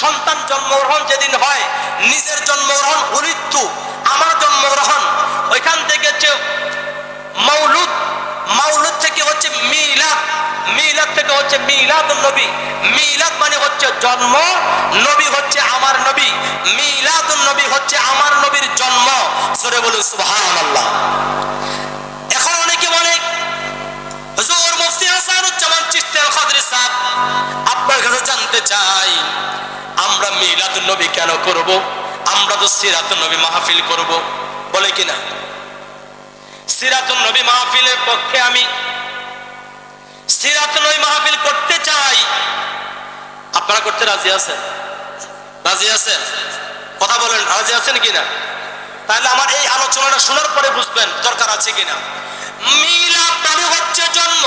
সন্তান জন্মগ্রহণ যেদিন হয়, নিজের জন্মগ্রহণ উলিত্তু আমার জন্মগ্রহণ, ওইখান থেকে হচ্ছে মৌলুদ মাউলুদ থেকে হচ্ছে মিলাদ মিলাদ থেকে হচ্ছে মিলাদ নবী, মিলাদ মানে হচ্ছে জন্ম, নবী হচ্ছে আমার নবী মিলাদ নবী হচ্ছে আমার নবীর জন্ম। সরে বলুন, সুবহানাল্লাহ। আমরা মিলাদ নবী কেন করব? আমরা তো সিরাত নবী মাহফিল করব। বলে কিনা? সিরাতুন নবী মাহফিলের পক্ষে আমি সিরাত নবী মাহফিল করতে চাই। আপনারা করতে রাজি আছেন? রাজি আছেন? কথা বলেন, রাজি আছেন কিনা? তাহলে আমার এই আলোচনাটা শোনার পরে বুঝবেন দরকার আছে কিনা। মিলাদ মানে হচ্ছে জন্ম।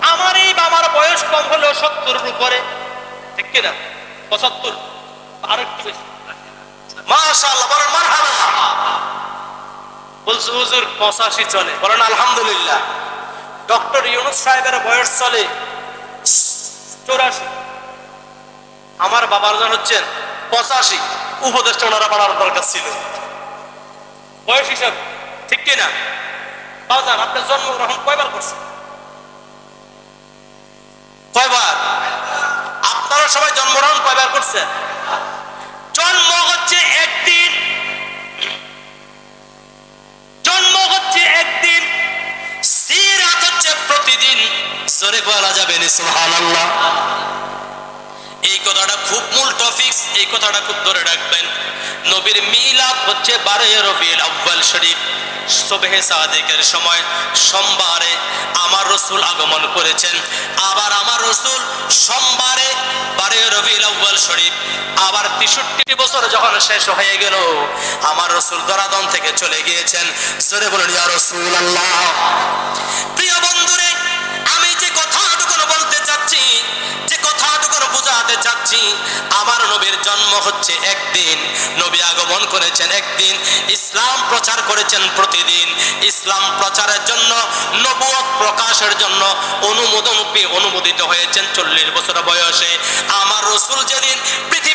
আমার এই বাবার বয়স কম হলেও সত্তরের উপরে। ঠিক কিনা? পঁচাত্তর আর একটু বেশি। আমার বাবার জন হচ্ছেন পঁচাশি। উপদেশটা ওনারা বাড়ার দরকার ছিল। বয়স হিসাব ঠিক কিনা? বাজার আপনার জন্মগ্রহণ কয়বার করছেন কয়বার আপনারা সবাই জন্মগ্রহণ কয়বার করছেন জন্ম হচ্ছে একদিন। জন্ম হচ্ছে একদিন। সিরাত হচ্ছে প্রতিদিন। জোরে বলা যাবে এই কথাটা খুব মূল টপিকস এই কথাটা খুব ধরে রাখবেন। নবীর মিলাদ হচ্ছে বারোই রবিউল আউয়াল শরীফ, সুবহে সাদিকের সময়, সোমবারে আমার রসুল আগমন করেছেন। আবার আমার রসুল আবার তেষট্টি বছর যখন শেষ হয়ে গেল, আমার রসুল দরাদন থেকে চলে গিয়েছেন। সরে বলুন প্রিয় বন্ধুরে, আমি যে কথাটুকু বলতে চাচ্ছি, যে কথাটুকু বোঝাতে চাচ্ছি হচ্ছে একদিন। নবী আগমন করেছেন একদিন। ইসলাম প্রচার করেছেন প্রতিদিন। ইসলাম প্রচারের জন্য নবুয়ত প্রকাশের জন্য অনুমোদন অনুমোদিত হয়েছেন চল্লিশ বছর বয়সে। আমার রসুল যেদিন পৃথিবীর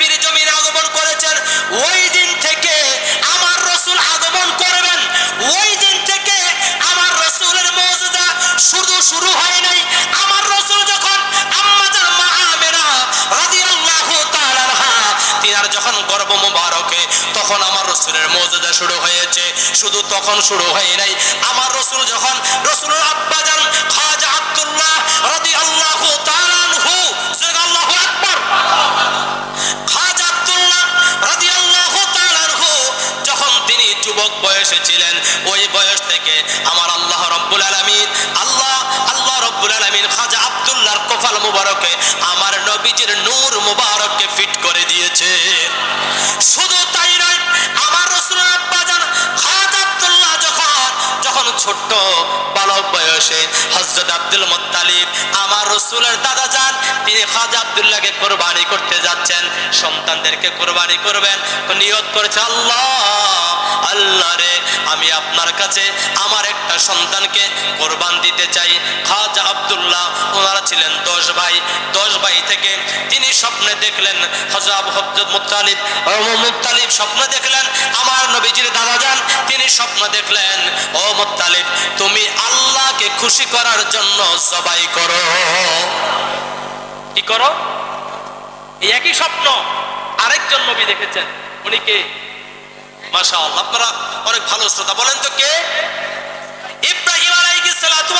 গর্ভ মুবারকে তখন আমার রসুলের মর্যাদা শুরু হয়েছে। শুধু তখন শুরু হয় নাই। আমার রসুল যখন রসুলের আব্বাজান খাজা আব্দুল্লাহ রাদিয়াল্লাহু তাআলা আনহু আল্লাহু আকবার। খাজা আব্দুল্লাহ রাদিয়াল্লাহু তাআলা আনহু, যখন তিনি যুবক বয়সে ছিলেন, ওই বয়স থেকে আমার আল্লাহ রব্বুল আলামিন, আল্লাহ আল্লাহ রব্বুল আলামিন খাজা আব্দুল্লাহর কপাল মুবারকে আমার নবীজির নূর বালক বয়সে হজরত আব্দুল মোত্তালিব আমার রসুলের দাদা যান, তিনি খাজা আব্দুল্লাহকে কোরবানি করতে যাচ্ছেন। সন্তানদেরকে কোরবানি করবেন নিয়ত করেছে আল্লাহ। আল্লাহ রে, আমি আপনার কাছে আমার একটা সন্তানকে কোরবান দিতে চাই। খাজা আব্দুল্লাহ, ওনারা ছিলেন দশ ভাই। দশ ভাই থেকে তিনি স্বপ্নে দেখলেন হজরত হজরত মুত্তালিব মুত্তালিব স্বপ্ন দেখলেন, আমার নবীজির দাদা যান, তিনি স্বপ্ন দেখলেন, ও মুত্তালিব, তুমি আল্লাহকে খুশি করার জন্য সবাই করো। কি করো? একই স্বপ্ন আরেকজন নবী দেখেছেন, উনি কে? মাসা আল্লাহ অনেক ভালো শ্রোতা বলেন তো কে? ইব্রাহিম আলাইকে সালাতু